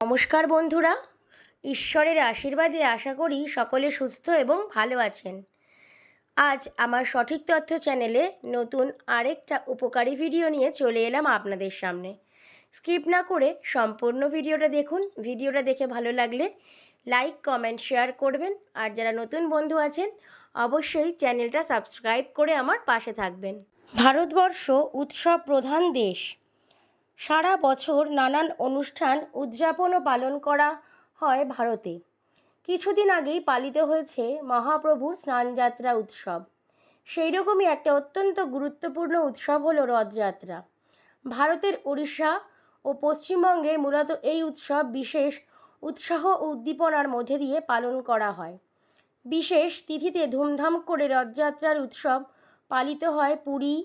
নমস্কার বন্ধুরা। ঈশ্বরের আশীর্বাদে আশা করি সকলে সুস্থ এবং ভালো আছেন। আজ আমার সঠিক তথ্য চ্যানেলে নতুন আরেকটা উপকারী ভিডিও নিয়ে চলে এলাম আপনাদের সামনে। স্কিপ না করে সম্পূর্ণ ভিডিওটা দেখুন। ভিডিওটা দেখে ভালো লাগলে লাইক, কমেন্ট, শেয়ার করবেন। আর যারা নতুন বন্ধু আছেন, অবশ্যই চ্যানেলটা সাবস্ক্রাইব করে আমার পাশে থাকবেন। ভারতবর্ষ উৎসব প্রধান দেশ। সারা বছর নানান অনুষ্ঠান উদযাপন ও পালন করা হয় ভারতে। কিছুদিন আগেই পালিত হয়েছে মহাপ্রভুর স্নানযাত্রা উৎসব। সেই রকমই একটা অত্যন্ত গুরুত্বপূর্ণ উৎসব হলো রথযাত্রা। ভারতের উড়িষ্যা ও পশ্চিমবঙ্গের মূলত এই উৎসব বিশেষ উৎসাহ ও উদ্দীপনার মধ্যে দিয়ে পালন করা হয়। বিশেষ তিথিতে ধুমধাম করে রথযাত্রার উৎসব পালিত হয় পুরী,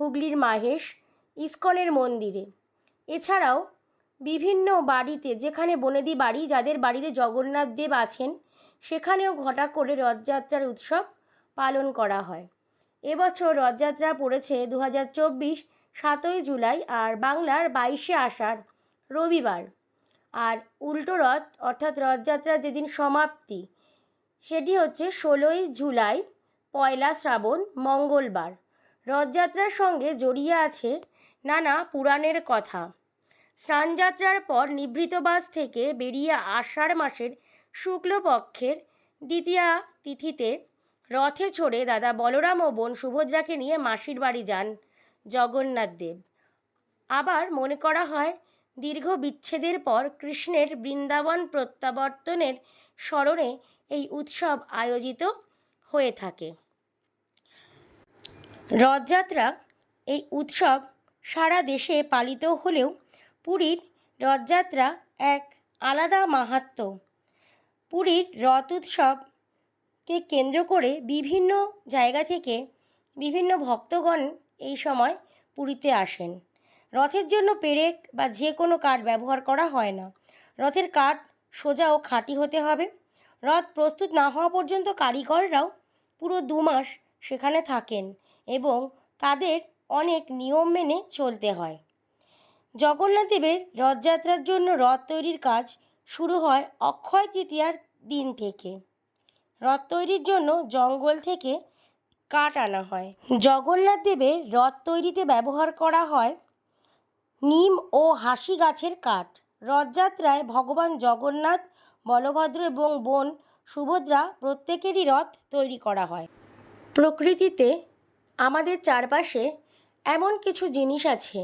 হুগলির মাহেশ, ইস্কনের মন্দিরে। এছাড়াও বিভিন্ন বাড়িতে, যেখানে বনেদি বাড়ি, যাদের বাড়িতে জগন্নাথ দেব আছেন, সেখানেও ঘটা করে রথযাত্রার উৎসব পালন করা হয়। এবছর রথযাত্রা পড়েছে দু হাজার চব্বিশ সাতই জুলাই আর বাংলার বাইশে আষাঢ় রবিবার। আর উল্টো রথ, অর্থাৎ রথযাত্রার যেদিন সমাপ্তি, সেটি হচ্ছে ষোলোই জুলাই, পয়লা শ্রাবণ, মঙ্গলবার। রথযাত্রার সঙ্গে জড়িয়ে আছে নানা পুরাণের কথা। স্নানযাত্রার পর নিভৃতবাস থেকে বেরিয়ে আষাঢ় মাসের শুক্লপক্ষের দ্বিতীয়া তিথিতে রথে চড়ে দাদা বলরাম ও বোন সুভদ্রাকে নিয়ে মাসির বাড়ি যান জগন্নাথ দেব। আবার মনে করা হয়, দীর্ঘ বিচ্ছেদের পর কৃষ্ণের বৃন্দাবন প্রত্যাবর্তনের স্মরণে এই উৎসব আয়োজিত হয়ে থাকে। রথযাত্রা এই উৎসব সারা দেশে পালিত হলেও পুরীর রথযাত্রা এক আলাদা মাহাত্ম্য পুরীর রথ উৎসবকে কেন্দ্র করে বিভিন্ন জায়গা থেকে বিভিন্ন ভক্তগণ এই সময় পুরীতে আসেন। রথের জন্য পেরেক বা যে কোনো কাঠ ব্যবহার করা হয় না। রথের কাঠ সোজা ও খাঁটি হতে হবে। রথ প্রস্তুত না হওয়া পর্যন্ত কারিগররাও পুরো দু মাস সেখানে থাকেন এবং তাদের অনেক নিয়ম মেনে চলতে হয়। জগন্নাথ দেবের রথযাত্রার জন্য রথ তৈরির কাজ শুরু হয় অক্ষয় তৃতীয়ার দিন থেকে। রথ তৈরির জন্য জঙ্গল থেকে কাঠ আনা হয়। জগন্নাথ দেবের রথ তৈরিতে ব্যবহার করা হয় নিম ও হাসি গাছের কাঠ। রথযাত্রায় ভগবান জগন্নাথ, বলভদ্র এবং বোন সুভদ্রা প্রত্যেকেরই রথ তৈরি করা হয়। প্রকৃতিতে আমাদের চারপাশে এমন কিছু জিনিস আছে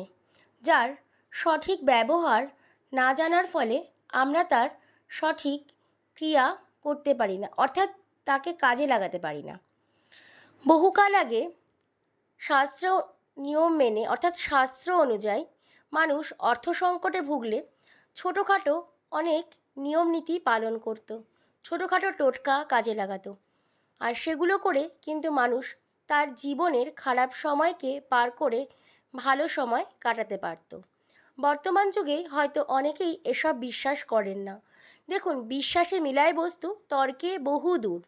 যার সঠিক ব্যবহার না জানার ফলে আমরা তার সঠিক ক্রিয়া করতে পারি না, অর্থাৎ তাকে কাজে লাগাতে পারি না। বহুকাল আগে শাস্ত্র নিয়ম মেনে, অর্থাৎ শাস্ত্র অনুযায়ী মানুষ অর্থ সংকটে ভুগলে ছোটোখাটো অনেক নিয়ম নীতি পালন করতো, ছোটোখাটো টোটকা কাজে লাগাতো। আর সেগুলো করে কিন্তু মানুষ তার জীবনের খারাপ সময়কে পার করে ভালো সময় কাটাতে পারত। বর্তমান যুগে হয়তো অনেকেই এসব বিশ্বাস করেন না। দেখুন, বিশ্বাসে মিলায় বস্তু, তর্কে বহু দূর।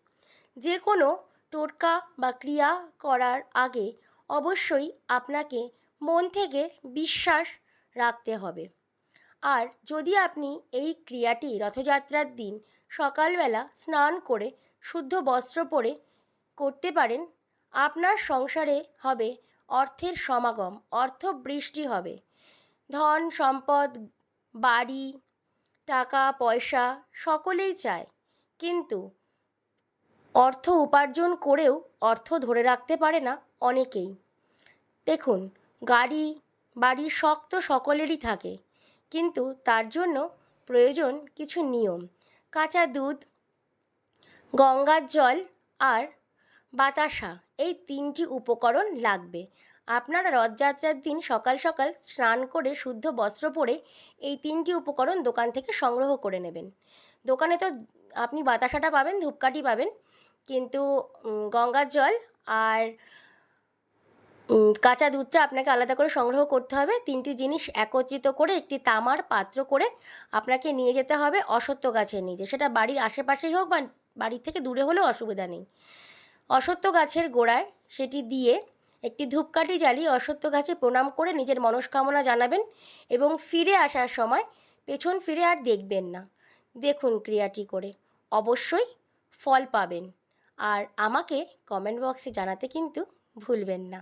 যে কোনো টোটকা বা ক্রিয়া করার আগে অবশ্যই আপনাকে মন থেকে বিশ্বাস রাখতে হবে। আর যদি আপনি এই ক্রিয়াটি রথযাত্রার দিন সকালবেলা স্নান করে শুদ্ধ বস্ত্র পরে করতে পারেন আপনার সংসারে হবে অর্থের সমাগম অর্থ বৃষ্টি হবে। ধন, সম্পদ, বাড়ি, টাকা, পয়সা সকলেই চায়। কিন্তু অর্থ উপার্জন করেও অর্থ ধরে রাখতে পারে না অনেকেই। দেখুন, গাড়ি, বাড়ি শখ তো সকলেরই থাকে। কিন্তু তার জন্য প্রয়োজন কিছু নিয়ম। কাঁচা দুধ, গঙ্গার জল আর বাতাসা, এই তিনটি উপকরণ লাগবে। আপনারা রথযাত্রার দিন সকাল সকাল স্নান করে শুদ্ধ বস্ত্র পরে এই তিনটি উপকরণ দোকান থেকে সংগ্রহ করে নেবেন। দোকানে তো আপনি বাতাসাটা পাবেন, ধূপকাঠি পাবেন, কিন্তু গঙ্গার জল আর কাঁচা দুধটা আপনাকে আলাদা করে সংগ্রহ করতে হবে। তিনটি জিনিস একত্রিত করে একটি তামার পাত্র করে আপনাকে নিয়ে যেতে হবে অসত্য গাছের নিচে। সেটা বাড়ির আশেপাশেই হোক বা বাড়ির থেকে দূরে হলেও অসুবিধা নেই। অসত্য গাছের গোড়ায় সেটি দিয়ে একটি ধূপকাঠি জ্বালিয়ে অসত্য গাছে প্রণাম করে নিজের মনস্কামনা জানাবেন এবং ফিরে আসার সময় পেছন ফিরে আর দেখবেন না। দেখুন ক্রিয়াটি করে। অবশ্যই ফল পাবেন। আর আমাকে কমেন্ট বক্সে জানাতে কিন্তু ভুলবেন না।